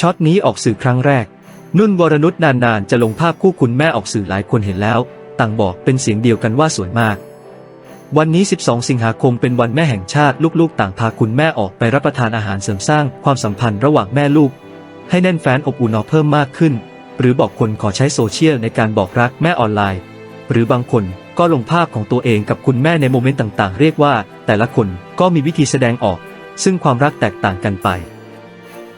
ช็อตนี้ออกสื่อครั้งแรก นุ่นวรนุชนานๆ จะลงภาพคู่คุณแม่ออกสื่อหลายคนเห็นแล้ว ต่างบอกเป็นเสียงเดียวกันว่าสวยมาก วันนี้ 12 สิงหาคมเป็นวันแม่แห่งชาติลูกๆ ต่างพาคุณแม่ออกไปรับประทานอาหารเสริมสร้างความสัมพันธ์ระหว่างแม่ลูก ให้แน่นแฟนอบอุ่นเพิ่มมากขึ้น หรือบอกคนขอใช้โซเชียลในการบอกรักแม่ออนไลน์ หรือบางคนก็ลงภาพของตัวเองกับคุณแม่ในโมเมนต์ต่างๆ เรียกว่า แต่ละคนก็มีวิธีแสดงออก ซึ่งความรักแตกต่างกันไป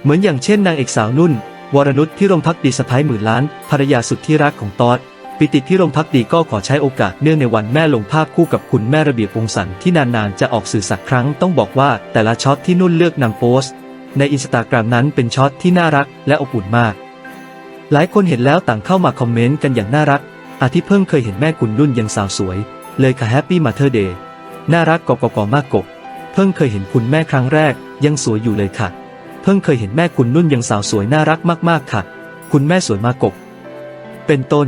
เหมือนอย่างเช่นนางเอกสาวนุ่น วรนุชที่รมพักดีสะพ้ายหมื่นล้าน ภรรยาสุดที่รักของตอดปิติที่รมพักดีก็ขอใช้โอกาสเนื่องในวันแม่ลงภาพคู่กับคุณแม่ระเบียบวงสันที่นานๆจะออกสื่อสักครั้งต้องบอกว่าแต่ละช็อตที่นุ่นเลือกนำโพสต์ ในอินสตาแกรมนั้นเป็นช็อตที่น่ารักและอบอุ่นมาก หลายคนเห็นแล้วต่างเข้ามาคอมเมนต์กันอย่างน่ารัก อาทิเพิ่งเคยเห็นแม่คุณนุ่นยังสาวสวย เลยค่ะแฮปปี้มาเธอเดย์น่ารักกกกมากกบเพิ่งเคยเห็นคุณแม่ครั้งแรกยังสวยอยู่เลยค่ะ เพิ่งเคยเห็นแม่คุณนุ่นยังสาวสวยน่ารักมากๆค่ะ คุณแม่สวยมากกบ เป็นต้น